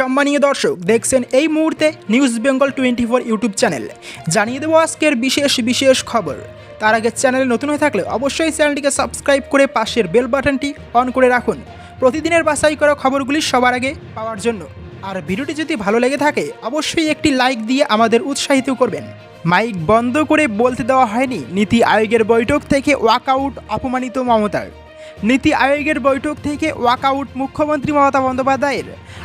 সম্মানীয় দর্শক, দেখছেন এই মুহূর্তে news Bengal twenty four YouTube channel জানিয়ে দেবো আজকের বিশেষ বিশেষ খবর। তার আগে চ্যানেলে নতুন হয়ে থাকলে অবশ্যই চ্যানেলটিকে সাবস্ক্রাইব করে পাশের বেল বাটনটি অন করে রাখুন। প্রতিদিনের বাছাই করা খবরগুলি সবার আগে পাওয়ার জন্য। আর ভিডিওটি যদি ভালো লেগে থাকে, অবশ্যই একটি লাইক দিয়ে আমাদের উৎসাহিত করবেন। মাইক বন্ধ করে বলতে দেওয়া হয়নি, নীতি আয়োগের বৈঠক থেকে ওয়াকআউট অপমানিত মমতার। নীতি আয়োগের বৈঠক থেকে ওয়াকআউট মুখ্যমন্ত্রী মমতা বন্দ্যোপাধ্যায়ের।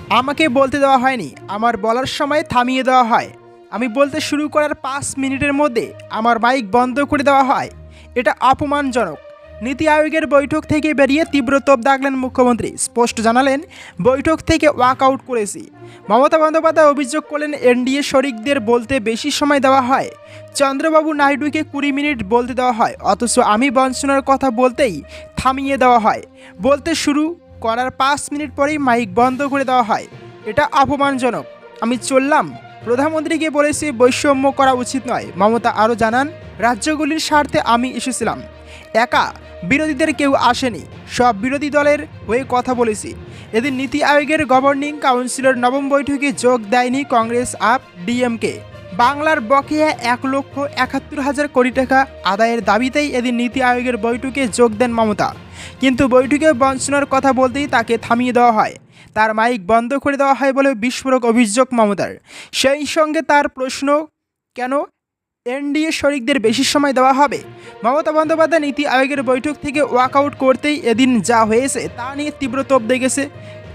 আমাকে বলতে দেওয়া হয়নি, আমার বলার সময় থামিয়ে দেওয়া হয়। আমি বলতে শুরু করার পাঁচ মিনিটের মধ্যে আমার বাইক বন্ধ করে দেওয়া হয়। এটা অপমানজনক। নীতি আয়োগের বৈঠক থেকে বেরিয়ে তীব্র তোপ দাগলেন মুখ্যমন্ত্রী। স্পষ্ট জানালেন, বৈঠক থেকে ওয়াকআউট করেছি। মমতা বন্দ্যোপাধ্যায় অভিযোগ করলেন, এনডিএ শরিকদের বলতে বেশি সময় দেওয়া হয়। চন্দ্রবাবু নাইডুকে কুড়ি মিনিট বলতে দেওয়া হয়, অথচ আমি বঞ্চনার কথা বলতেই থামিয়ে দেওয়া হয়। বলতে শুরু করার পাঁচ মিনিট পরেই মাইক বন্ধ করে দেওয়া হয়। এটা অপমানজনক। আমি চললাম। প্রধানমন্ত্রীকে বলেছি বৈষম্য করা উচিত নয়। মমতা আরও জানান, রাজ্যগুলির স্বার্থে আমি এসেছিলাম। একা। বিরোধীদের কেউ আসেনি। সব বিরোধী দলের হয়ে কথা বলেছি। এদিন নীতি আয়োগের গভর্নিং কাউন্সিলের নবম বৈঠকে যোগ দেয়নি কংগ্রেস আপ ডিএমকে। বাংলার বকেয়া এক লক্ষ একাত্তর হাজার কোটি টাকা আদায়ের দাবিতেই এদিন নীতি আয়োগের বৈঠকে যোগ দেন মমতা। কিন্তু বৈঠকে বঞ্চনার কথা বলতেই তাকে থামিয়ে দেওয়া হয়। তার মাইক বন্ধ করে দেওয়া হয় বলে বিস্ফোরক অভিযোগ মমতার। সেই সঙ্গে তার প্রশ্ন, কেন? এনডিএ শরিকদের বেশি সময় দেওয়া হবে। মমতা বন্দ্যোপাধ্যায় নীতি আয়োগের বৈঠক থেকে ওয়াকআউট করতেই এদিন যা হয়েছে তা নিয়ে তীব্র তোপ দেখেছে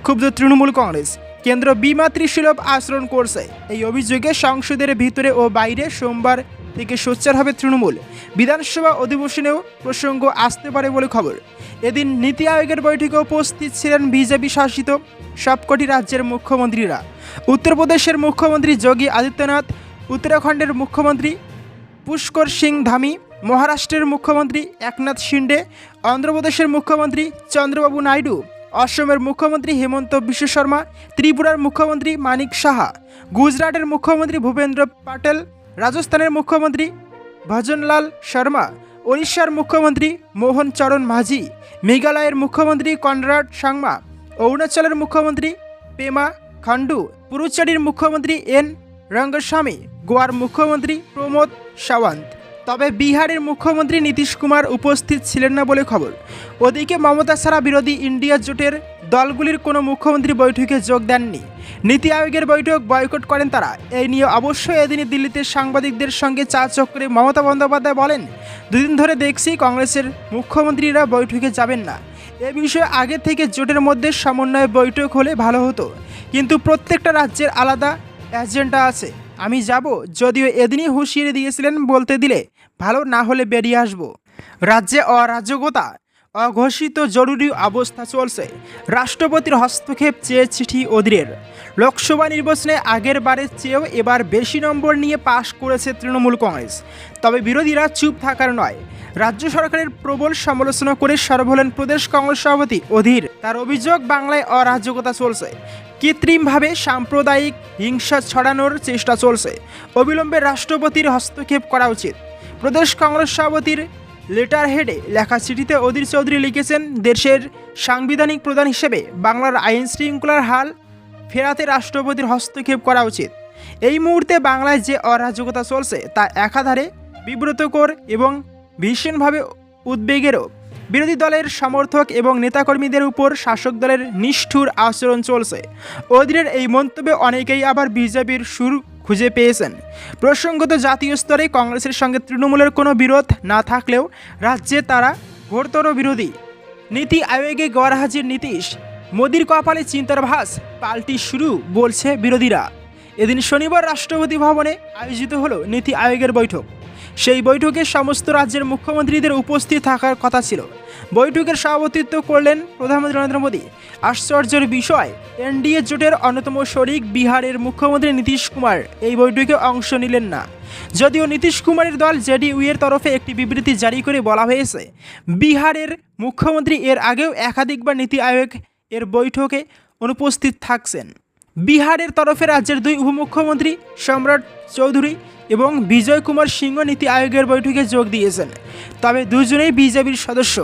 ক্ষুব্ধ তৃণমূল কংগ্রেস। কেন্দ্র বিমাতৃসুলভ আচরণ করছে। এই অভিযোগে সংসদের ভিতরে ও বাইরে সোমবার থেকে সোচ্চার হবে তৃণমূল। বিধানসভা অধিবেশনেও প্রসঙ্গ আসতে পারে বলে খবর। এদিন নীতি আয়োগের বৈঠকে উপস্থিত ছিলেন বিজেপি শাসিত সবকটি রাজ্যের মুখ্যমন্ত্রীরা। উত্তরপ্রদেশের মুখ্যমন্ত্রী যোগী আদিত্যনাথ, উত্তরাখণ্ডের মুখ্যমন্ত্রী পুষ্কর সিং ধামি, মহারাষ্ট্রের মুখ্যমন্ত্রী একনাথ শিন্ডে, অন্ধ্রপ্রদেশের মুখ্যমন্ত্রী চন্দ্রবাবু নাইডু, অসমের মুখ্যমন্ত্রী হেমন্ত বিশ্ব শর্মা, ত্রিপুরার মুখ্যমন্ত্রী মানিক সাহা, গুজরাটের মুখ্যমন্ত্রী ভূপেন্দ্র পাটেল, রাজস্থানের মুখ্যমন্ত্রী ভজনলাল শর্মা, ওড়িশার মুখ্যমন্ত্রী মোহন চরণ মাঝি, মেঘালয়ের মুখ্যমন্ত্রী কনরাড সাংমা, অরুণাচলের মুখ্যমন্ত্রী পেমা খান্ডু পুরুচেরির মুখ্যমন্ত্রী এন রঙ্গস্বামী, গোয়ার মুখ্যমন্ত্রী প্রমোদ সাওয়ান্ত। তবে বিহারের মুখ্যমন্ত্রী নীতিশ কুমার উপস্থিত ছিলেন না বলে খবর। ওদিকে মমতা ছাড়া বিরোধী ইন্ডিয়া জোটের দলগুলির কোনো মুখ্যমন্ত্রী বৈঠকে যোগ দেননি। নীতি আয়োগের বৈঠক বয়কট করেন তারা। এই নিয়ে অবশ্যই এদিনই দিল্লিতে সাংবাদিকদের সঙ্গে চা চক্রে মমতা বন্দ্যোপাধ্যায় বলেন, দুদিন ধরে দেখছি কংগ্রেসের মুখ্যমন্ত্রীরা বৈঠকে যাবেন না। এ বিষয়ে আগে থেকে জোটের মধ্যে সমন্বয় বৈঠক হলে ভালো হতো। কিন্তু প্রত্যেকটা রাজ্যের আলাদা এজেন্ডা আছে। আমি যাব, যদিও এদিনই হুঁশিয়ারি দিয়েছিলেন বলতে দিলে ভালো না হলে বেরিয়ে আসব। রাজ্যে অরাজকতা, অঘোষিত জরুরি অবস্থা চলছে। রাষ্ট্রপতির হস্তক্ষেপ চেয়ে চিঠি অধীরের। লোকসভা নির্বাচনে আগের বারের চেয়েও এবার বেশি নম্বর নিয়ে পাশ করেছে তৃণমূল কংগ্রেস। তবে বিরোধীরা চুপ থাকার নয়। রাজ্য সরকারের প্রবল সমালোচনা করে সরব হলেন প্রদেশ কংগ্রেস সভাপতি অধীর। তার অভিযোগ, বাংলায় অরাজকতা চলছে। কৃত্রিমভাবে সাম্প্রদায়িক হিংসা ছড়ানোর চেষ্টা চলছে। অবিলম্বে রাষ্ট্রপতির হস্তক্ষেপ করা উচিত। প্রদেশ কংগ্রেস সভাপতির লেটার হেডে লেখা চিঠিতে অধীর চৌধুরী লিখেছেন, দেশের সাংবিধানিক প্রধান হিসেবে বাংলার আইন শৃঙ্খলার হাল ফেরাতে রাষ্ট্রপতির হস্তক্ষেপ করা উচিত। এই মুহূর্তে বাংলায় যে অরাজকতা চলছে, তা একাধারে বিব্রতকর এবং ভীষণভাবে উদ্বেগেরও। বিরোধী দলের সমর্থক এবং নেতাকর্মীদের উপর শাসক দলের নিষ্ঠুর আচরণ চলছে। অধীরের এই মন্তব্যে অনেকেই আবার বিজেপির সুর খুঁজে পেয়েছেন। প্রসঙ্গত জাতীয় স্তরে কংগ্রেসের সঙ্গে তৃণমূলের কোনো বিরোধ না থাকলেও রাজ্যে তারা ঘোরতর বিরোধী। নীতি আয়োগে গড়হাজির নীতিশ মোদির কপালে চিন্তার ভাস পাল্টি শুরু বলছে বিরোধীরা। এদিন শনিবার রাষ্ট্রপতি ভবনে আয়োজিত হলো নীতি আয়োগের বৈঠক। সেই বৈঠকে সমস্ত রাজ্যের মুখ্যমন্ত্রীদের উপস্থিত থাকার কথা ছিল। বৈঠকের সভাপতিত্ব করলেন প্রধানমন্ত্রী নরেন্দ্র মোদী। আশ্চর্যের বিষয়, এনডিএ জোটের অন্যতম শরিক বিহারের মুখ্যমন্ত্রী নীতিশ কুমার এই বৈঠকে অংশ নিলেন না। যদিও নীতিশ কুমারের দল জেডিইউ এর তরফে একটি বিবৃতি জারি করে বলা হয়েছে, বিহারের মুখ্যমন্ত্রী এর আগেও একাধিকবার নীতি আয়োগ এর বৈঠকে অনুপস্থিত থাকছেন। বিহারের তরফে রাজ্যের দুই উপমুখ্যমন্ত্রী সম্রাট চৌধুরী এবং বিজয় কুমার সিংহ নীতি আয়োগের বৈঠকে যোগ দিয়েছেন। তবে দুজনেই বিজেপির সদস্য।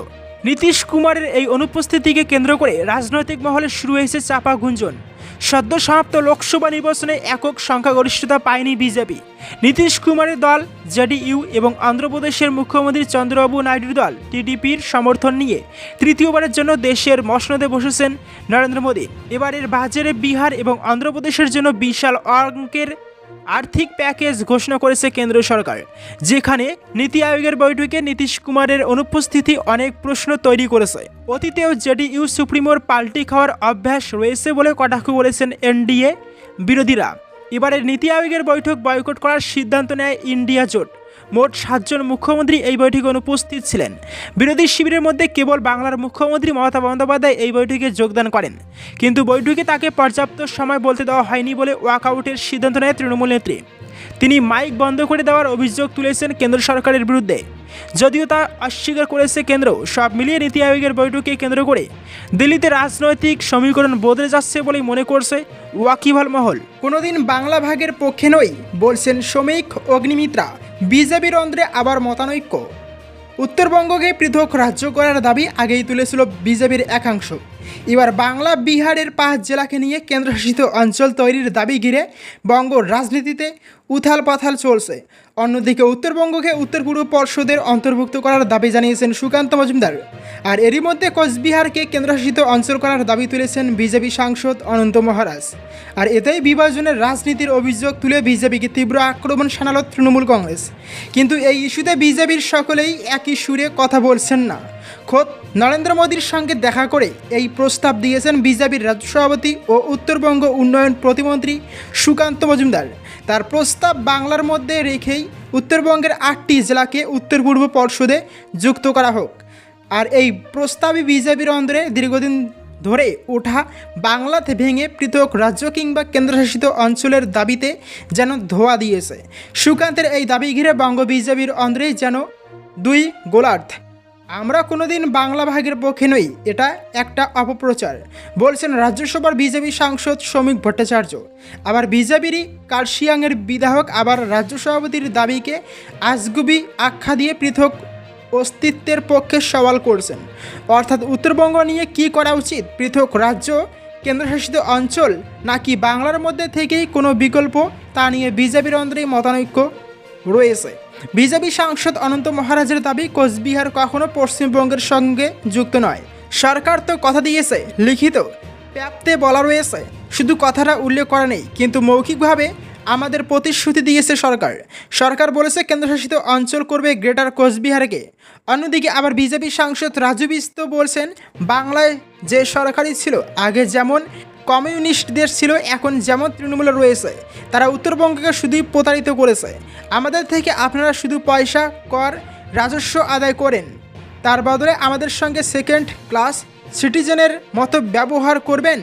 নীতিশ কুমারের এই অনুপস্থিতিকে কেন্দ্র করে রাজনৈতিক মহলে শুরু হয়েছে চাপা গুঞ্জন। সদ্য সমাপ্ত লোকসভা নির্বাচনে একক সংখ্যাগরিষ্ঠতা পায়নি বিজেপি। নীতিশ কুমারের দল, জেডিইউ এবং অন্ধ্রপ্রদেশের মুখ্যমন্ত্রী চন্দ্রবাবু নাইডুর দল, টিডিপির সমর্থন নিয়ে তৃতীয়বারের জন্য দেশের মসনদে বসেছেন নরেন্দ্র মোদী। এবারের বাজারে বিহার এবং অন্ধ্রপ্রদেশের জন্য বিশাল অঙ্কের আর্থিক প্যাকেজ ঘোষণা করেছে কেন্দ্র সরকার, যেখানে নীতি আয়োগের বৈঠকে নীতিশ কুমারের অনুপস্থিতি অনেক প্রশ্ন তৈরি করেছে। অতীতেও জেডিইউ সুপ্রিমোর পাল্টি খাওয়ার অভ্যাস রয়েছে বলে কটাক্ষ করেছেন এনডিএ বিরোধীরা। এবারের নীতি আয়োগের বৈঠক বয়কট করার সিদ্ধান্ত নেয় ইন্ডিয়া জোট। মোট সাতজন মুখ্যমন্ত্রী এই বৈঠকে অনুপস্থিত ছিলেন। বিরোধী শিবিরের মধ্যে কেবল বাংলার মুখ্যমন্ত্রী মমতা বন্দ্যোপাধ্যায় এই বৈঠকে যোগদান করেন। কিন্তু বৈঠকে তাকে পর্যাপ্ত সময় বলতে দেওয়া হয়নি বলে ওয়াকআউটের সিদ্ধান্ত নেয় তৃণমূল নেত্রী। তিনি মাইক বন্ধ করে দেওয়ার অভিযোগ তুলেছেন কেন্দ্র সরকারের বিরুদ্ধে। যদিও তা অস্বীকার করেছে কেন্দ্র, সব মিলিয়ে নীতি আয়োগের বৈঠকে কেন্দ্র করে দিল্লিতে রাজনৈতিক সমীকরণ বদলে যাচ্ছে বলেই মনে করছে ওয়াকিবহাল মহল। কোনোদিন বাংলা ভাগের পক্ষে নই, বলছেন শ্রমিক অগ্নিমিত্রা। বিজেপির অন্ধ্রে আবার মতানৈক্য। উত্তরবঙ্গকে পৃথক রাজ্য করার দাবি আগেই তুলেছিল বিজেপির একাংশ। এবার বাংলা বিহারের পাঁচ জেলাকে নিয়ে কেন্দ্রশাসিত অঞ্চল তৈরির দাবি ঘিরে বঙ্গ রাজনীতিতে উথাল পাথাল চলছে। অন্যদিকে উত্তরবঙ্গকে উত্তর পূর্ব পর্ষদের অন্তর্ভুক্ত করার দাবি জানিয়েছেন সুকান্ত মজুমদার। আর এরই মধ্যে কোচবিহারকে কেন্দ্রশাসিত অঞ্চল করার দাবি তুলেছেন বিজেপি সাংসদ অনন্ত মহারাজ। আর এতেই বিভাজনের রাজনীতির অভিযোগ তুলে বিজেপিকে তীব্র আক্রমণ শানালো তৃণমূল কংগ্রেস। কিন্তু এই ইস্যুতে বিজেপির সকলেই একই সুরে কথা বলছেন না। খোদ নরেন্দ্র মোদীর সঙ্গে দেখা করে এই প্রস্তাব দিয়েছেন বিজেপির রাজ্য সভাপতি ও উত্তরবঙ্গ উন্নয়ন প্রতিমন্ত্রী সুকান্ত মজুমদার। তার প্রস্তাব বাংলার মধ্যে রেখেই উত্তরবঙ্গের আটটি জেলাকে উত্তর পূর্ব পর্ষদে যুক্ত করা হোক। আর এই প্রস্তাবই বিজেপির অন্দরে দীর্ঘদিন ধরে ওঠা বাংলাতে ভেঙে পৃথক রাজ্য কিংবা কেন্দ্রশাসিত অঞ্চলের দাবিতে যেন ধোয়া দিয়েছে। সুকান্তের এই দাবি ঘিরে বঙ্গ বিজেপির অন্ধ্রেই যেন দুই গোলার্ধ আমরা কোনোদিন বাংলা ভাগের পক্ষে নই, এটা একটা অপপ্রচার, বলছেন রাজ্যসভার বিজেপি সাংসদ শ্রমিক ভট্টাচার্য। আবার বিজেপিরই কার্শিয়াংয়ের বিধায়ক, আবার রাজ্য সভাপতির দাবিকে আজগুবি আখ্যা দিয়ে পৃথক অস্তিত্বের পক্ষে সওয়াল করছেন। অর্থাৎ উত্তরবঙ্গ নিয়ে কি করা উচিত? পৃথক রাজ্য, কেন্দ্রশাসিত অঞ্চল, নাকি বাংলার মধ্যে থেকেই কোনো বিকল্প? তা নিয়ে বিজেপির অন্তরেই মতানৈক্য রয়েছে। বিজেপি সাংসদ অনন্ত মহারাজের দাবি, কোচবিহার কখনো পশ্চিমবঙ্গের সঙ্গে যুক্ত নয়। সরকার তো কথা দিয়েছে, লিখিত প্যাপ্তে বলা রয়েছে। শুধু কথাটা উল্লেখ করা নেই, কিন্তু মৌখিকভাবে আমাদের প্রতিশ্রুতি দিয়েছে সরকার। সরকার বলেছে, কেন্দ্রশাসিত অঞ্চল করবে গ্রেটার কোচবিহারকে। অন্যদিকে আবার বিজেপি সাংসদ রাজু বিস্ত বলছেন, বাংলায় যে সরকারই ছিল, আগে যেমন কমিউনিস্ট দেশ ছিল এখন যেমন তৃণমূলে রয়েছে, তারা উত্তরবঙ্গকে শুধুই প্রতারিত করেছে। আমাদের থেকে আপনারা শুধু পয়সা, কর, রাজস্ব আদায় করেন। তার বদলে আমাদের সঙ্গে সেকেন্ড ক্লাস সিটিজেনের মতো ব্যবহার করবেন।